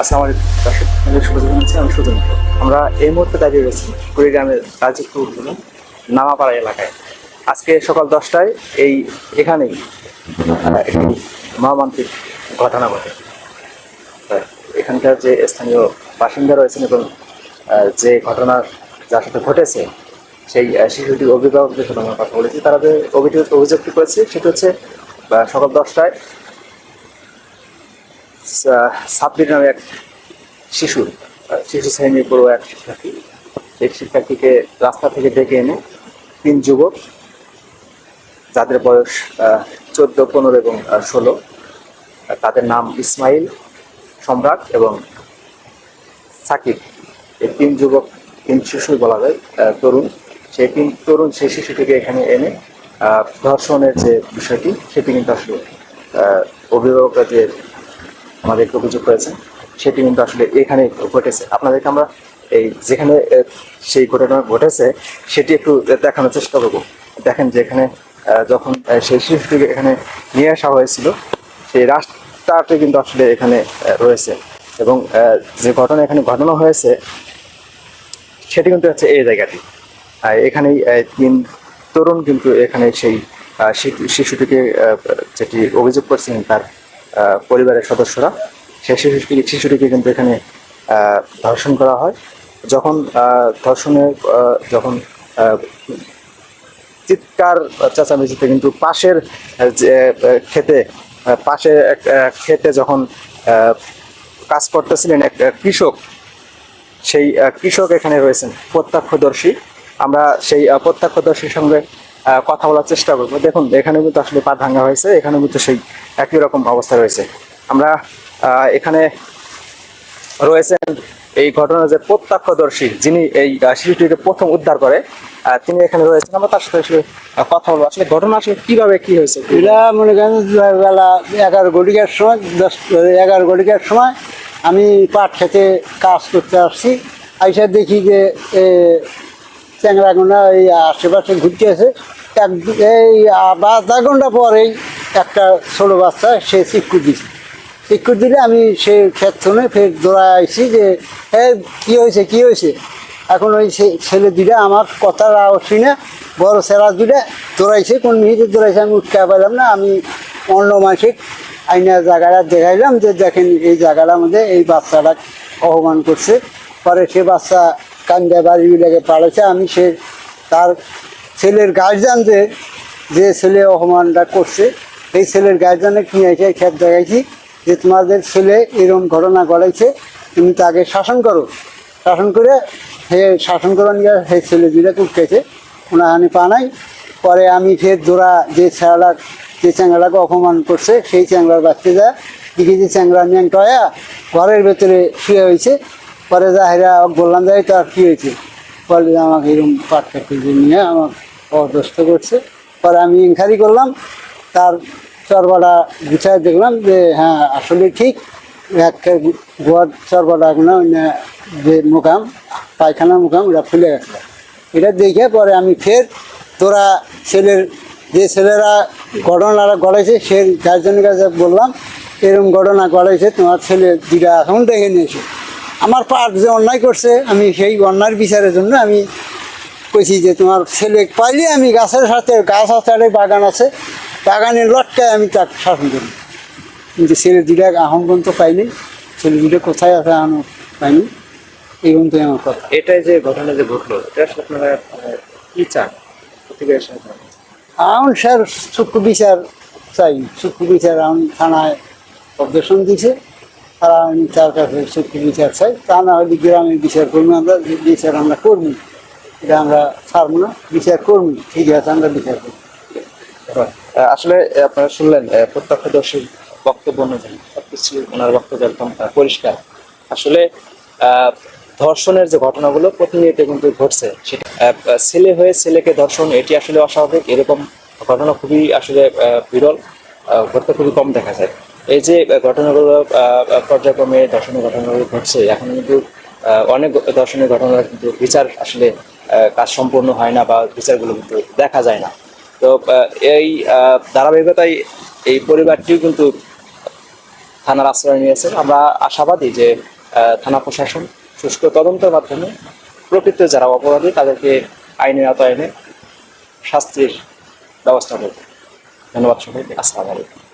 আসসালামু আলাইকুম। দর্শক জানাচ্ছি। আমি সুজন। আমরা এই মুহূর্তে দাঁড়িয়ে রয়েছি কুড়িগ্রামের রাজীবপুর নামাপাড়া এলাকায়। আজকে সকাল দশটায় এই এখানেই একটি মহামান্তিক ঘটনা ঘটে। এখানকার যে স্থানীয় বাসিন্দা রয়েছেন এবং যে ঘটনা যার সাথে ঘটেছে সেই আহ, শিশুটির অভিভাবকদের সাথে আমরা কথা বলেছি। তারা যে অভিযোগ অভিযোগটি করেছে সেটা হচ্ছে সকাল দশটায় সাব্বির নামে এক শিশু শিশু শ্রেণির পুরো এক শিক্ষার্থী। সেই শিক্ষার্থীকে রাস্তা থেকে ডেকে এনে তিন যুবক, যাদের বয়স চোদ্দ, পনেরো এবং ষোলো তাদের নাম ইসমাইল সম্রাট এবং সাকিব। এই তিন যুবক, তিন শিশু বলা যায় তরুণ। সেই তিন তরুণ, সেই শিশুটিকে এখানে এনে ধর্ষণের যে বিষয়টি, সেটি কিন্তু আসলে অভিভাবকরা যে আমাদেরকে অভিযোগ করেছেন সেটি কিন্তু আসলে এখানে ঘটেছে। আপনাদেরকে আমরা এই যেখানে সেই ঘটনা ঘটেছে, সেটি একটু দেখানোর চেষ্টা করব। দেখেন যে এখানে যখন সেই শিশুটিকে এখানে নিয়ে আসা হয়েছিল, সেই রাস্তাটি কিন্তু আসলে এখানে রয়েছে। এবং যে ঘটনা এখানে ঘটনা হয়েছে, সেটি কিন্তু হচ্ছে এই জায়গাটি। এখানেই তিন তরুণ কিন্তু এখানে সেই শিশুটিকে যেটি অভিযোগ করছিলেন তার পরিবারের সদস্যরা সেই শিশুটিকে শিশুটিকে কিন্তু এখানে ধর্ষণ করা হয়। যখন ধর্ষণের যখন চিৎকার চেঁচামেচিতে কিন্তু পাশের যে খেতে পাশে খেতে যখন কাজ করতেছিলেন এক কৃষক, সেই কৃষক এখানে রয়েছেন, প্রত্যক্ষদর্শী। আমরা সেই প্রত্যক্ষদর্শীর সঙ্গে কথা বলার চেষ্টা করব। দেখুন, এখানে কিন্তু আসলে পা ভাঙা হয়েছে, এখানে কিন্তু সেই একই রকম অবস্থা রয়েছে। আমরা এখানে রয়েছেন এই ঘটনার যে প্রত্যক্ষদর্শী, যিনি এই শিশুটিকে প্রথম উদ্ধার করে তিনি এখানে রয়েছেন। আমরা তার সাথে আসলে কথা বলব। আসলে ঘটনা আসলে কীভাবে কি হয়েছে? এটা মনে করেন, বেলা এগারো ঘটিকার সময়, দশ, এগারো ঘটিকার সময় আমি পাট খেতে কাজ করতে আসছি। আইসা দেখি যে চ্যাংরাগোনা এই আশেপাশে ঘুরতে আছে। এক এই আধা ঘণ্টা পরেই একটা ছোটো বাচ্চা, সে চিক্কু দিছে। চিক্কু দিলে আমি সে ক্ষেত শুনে ফের দৌড়ায় আইছি যে, এ, কী হয়েছে কী হয়েছে? এখন ওই ছেলে দুটা আমার আওয়াজ শুনে, বড় ছেলা দুটা দৌড়াইছে, কোন মিনিটে দৌড়াইছে আমি উঠতে পারলাম না। আমি অন্য মাসিক আইনা জায়গাটা দেখাইলাম যে, দেখেন, এই জায়গাটার মধ্যে এই বাচ্চাটা অপমান করছে। পরে সে বাচ্চা কান্দা বাড়ি পাড়েছে আমি সে তার ছেলের গার্জিয়ান যে ছেলে অপমানটা করছে, সেই ছেলের গার্জিয়ানে নিয়ে এসে খেপ দেখাইছি যে তোমাদের ছেলে এরকম ঘটনা ঘটাইছে, তুমি তাকে শাসন করো। শাসন করে হে শাসন করা নিয়ে সেই ছেলে দুটা উঠতেছে ওনাহানি পা নাই। পরে আমি ফের জোড়া যে ছেলেটা, যে চ্যাংড়াটাকে অপমান করছে, সেই চ্যাংড়ার বাচ্চা যা দিকে যে চ্যাংড়া ন্যাংটয়া ঘরের ভেতরে শুয়ে হয়েছে পরে যা হেরা বললাম যাই তার কী হয়েছে? বলে আমাকে এরকম পাট কাটতে নিয়ে আমাকে অদস্ত করছে। পরে আমি ইনকারি করলাম, তার চরবাটা গুছায় দেখলাম যে হ্যাঁ আসলে ঠিক। একটা গোয়ার চরবাটা না যে মোকাম পায়খানা মোকাম, ওটা ফুলে গেছে। এটা দেখে পরে আমি ফের তোরা ছেলের, যে ছেলেরা ঘটনাটা গড়াইছে সে গার্জেনের কাছে বললাম, এরকম ঘটনা গড়াইছে তোমার ছেলে দুটা এখন দেখে নিয়েছে। আমার পাট যে অন্যায় করছে, আমি সেই অন্যায়ের বিচারের জন্য আমি কইছি যে তোমার ছেলে পাইলে আমি গাছের সাথে গাছ আছে বাগান আছে বাগানের লটকায় আমি তাকে শাসন করি। কিন্তু ছেলে দুটা এখন পর্যন্ত পাইনি। ছেলে দুটো কোথায় আছে এখনও পাইনি। এই পর্যন্ত আমার কথা। এটাই যে ঘটনা যে ঘটলো এটা আপনারা কি চান? স্যার চক্ষু বিচার চাই। চক্ষু বিচার এখন থানায় অবজেকশন দিছে। আর আমি তার কাছে চক্ষু বিচার চাই। তা না হলে গ্রামে বিচার করব আমরা বিচার আমরা করব। এটা আমরা ছাড়বো না বিচার করব ঠিক আছে আমরা বিচার করব। আসলে আপনারা শুনলেন আহ, প্রত্যক্ষদর্শীর বক্তব্য অনুযায়ী সবকিছু ওনার বক্তব্য একদম পরিষ্কার। আসলে ধর্ষণের যে ঘটনাগুলো প্রতিনিয়ত কিন্তু ঘটছে সেটা ছেলে হয়ে ছেলেকে ধর্ষণ এটি আসলে অস্বাভাবিক এরকম ঘটনা খুবই আসলে বিরল ঘটতে খুবই কম দেখা যায়। এই যে ঘটনাগুলো পর্যায়ক্রমে ধর্ষণের ঘটনাগুলো ঘটছে এখন কিন্তু অনেক ধর্ষণের ঘটনা কিন্তু বিচার আসলে কাজ সম্পূর্ণ হয় না বা বিচারগুলো কিন্তু দেখা যায় না। তো এই ধারাবাহিকতায় এই পরিবারটিও কিন্তু থানার আশ্রয় নিয়েছেন। আমরা আশাবাদী যে থানা প্রশাসন সুষ্ঠু তদন্তের মাধ্যমে প্রকৃত যারা অপরাধী তাদেরকে আইনের আওতায় এনে শাস্তির ব্যবস্থা করবে। ধন্যবাদ সবাইকে। আসসালামু আলাইকুম।